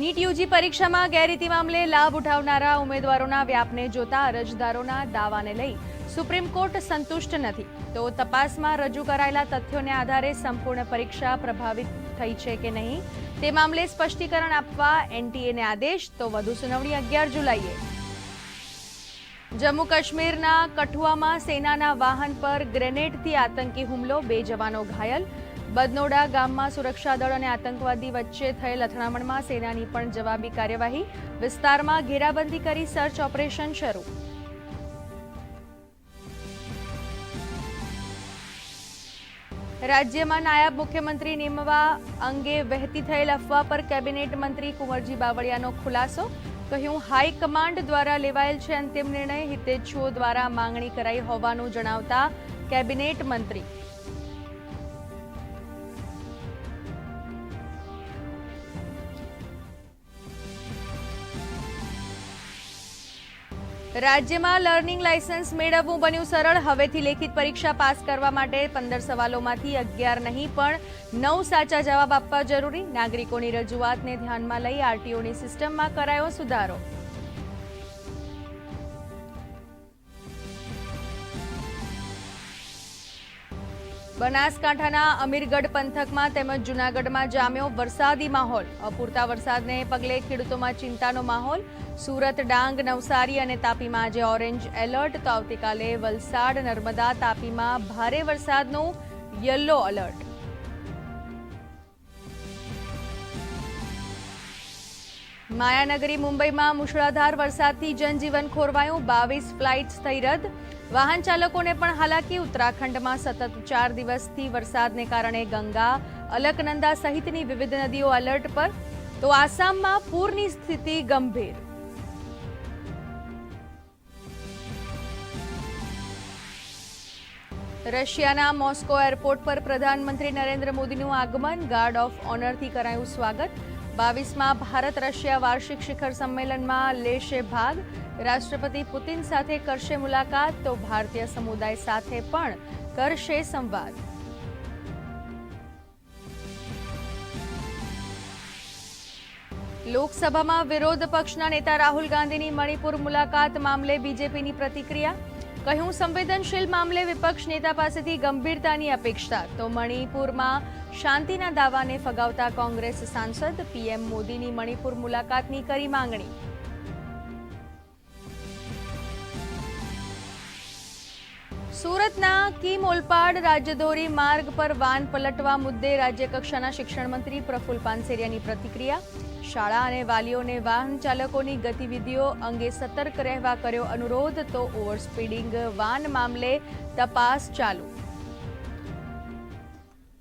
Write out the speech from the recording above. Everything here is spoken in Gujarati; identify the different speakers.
Speaker 1: નીટ યુજી પરીક્ષામાં ગેરરીતિ મામલે લાભ ઉઠાવનારા ઉમેદવારોના વ્યાપને જોતા અરજદારોના દાવાને લઈ સુપ્રીમ કોર્ટ સંતુષ્ટ નથી. તો તપાસમાં રજૂ કરાયેલા તથ્યોને આધારે સંપૂર્ણ પરીક્ષા પ્રભાવિત થઈ છે કે નહીં? તે મામલે સ્પષ્ટીકરણ આપવા એનટીએને આદેશ, તો વધુ સુનાવણી અગિયાર જુલાઈએ. જમ્મુ કાશ્મીરના કઠુઆમાં સેનાના વાહન પર ગ્રેનેડથી આતંકી હુમલો, બે જવાનો ઘાયલ. બદનોડા ગામમાં સુરક્ષા દળ અને આતંકવાદી વચ્ચે થયેલ અથડામણમાં સેનાની પણ જવાબી કાર્યવાહી. વિસ્તારમાં ઘેરાબંધી કરી સર્ચ ઓપરેશન શરૂ. રાજ્યમાં નાયબ મુખ્યમંત્રી નિમવા અંગે વહેતી થયેલ અફવા પર કેબિનેટ મંત્રી કુંવરજી બાવળિયાનો ખુલાસો. કહ્યું હાઈકમાન્ડ દ્વારા લેવાયેલ છે અંતિમ નિર્ણય હિતેચ્છુઓ દ્વારા માંગણી કરાઈ હોવાનું જણાવતા કેબિનેટ મંત્રી રાજ્યમાં લર્નિંગ લાયસન્સ મેળવવું બન્યું સરળ. હવેથી લેખિત પરીક્ષા પાસ કરવા માટે પંદર સવાલોમાંથી અગિયાર નહીં, પણ નવ સાચા જવાબ આપવા જરૂરી. નાગરિકોની રજૂઆતને ધ્યાનમાં લઈ આરટીઓની સિસ્ટમમાં કરાયો સુધારો. બનાસકાંઠાના અમીરગઢ પંથકમાં તેમજ જૂનાગઢમાં જામ્યો વરસાદી માહોલ. અપૂરતા વરસાદને પગલે ખેડૂતોમાં ચિંતાનો માહોલ. સુરત ડાંગ, નવસારી અને તાપીમાં આજે ઓરેન્જ એલર્ટ. તો આવતીકાલે વલસાડ, નર્મદા તાપીમાં ભારે વરસાદનું યલો એલર્ટ માયાનગરી મુંબઈમાં મુશળાધાર વરસાદથી જનજીવન ખોરવાયું. બાવીસ ફ્લાઇટ્સ થઈ રદ. વાહન ચાલકોને પણ હાલાકી, ઉત્તરાખંડમાં સતત ચાર દિવસથી વરસાદને કારણે ગંગા, અલકનંદા સહિતની વિવિધ નદીઓ એલર્ટ પર. તો આસામમાં પૂરની સ્થિતિ ગંભીર. રશિયાના મોસ્કો એરપોર્ટ પર પ્રધાનમંત્રી નરેન્દ્ર મોદીનું આગમન, ગાર્ડ ઓફ ઓનરથી કરાયું સ્વાગત. બાવીસમાં ભારત રશિયા વાર્ષિક શિખર સંમેલનમાં લેશે ભાગ. રાષ્ટ્રપતિ પુતિન સાથે કરશે મુલાકાત, તો ભારતીય સમુદાય સાથે પણ કરશે સંવાદ. લોકસભામાં વિરોધ પક્ષના નેતા રાહુલ ગાંધીની મણિપુર મુલાકાત મામલે બીજેપીની પ્રતિક્રિયા? કહ્યું, સંવેદનશીલ મામલે વિપક્ષ નેતા પાસેથી ગંભીરતાની અપેક્ષા, તો મણિપુરમાં શાંતિના દાવાને ફગાવતા કોંગ્રેસ સાંસદ પીએમ મોદીની મણિપુર મુલાકાતની કરી માંગણી. સુરતના કિમ ઓલપાડ રાજ્યધોરી માર્ગ પર વાન પલટવા મુદ્દે રાજ્યકક્ષાના શિક્ષણ મંત્રી પ્રફુલ પાનસેરિયાની પ્રતિક્રિયા. શાળા અને વાલીઓને વાહન ચાલકોની ગતિવિધિઓ અંગે સતર્ક રહેવા કર્યો અનુરોધ તો ઓવરસ્પીડિંગ વાન મામલે તપાસ ચાલુ.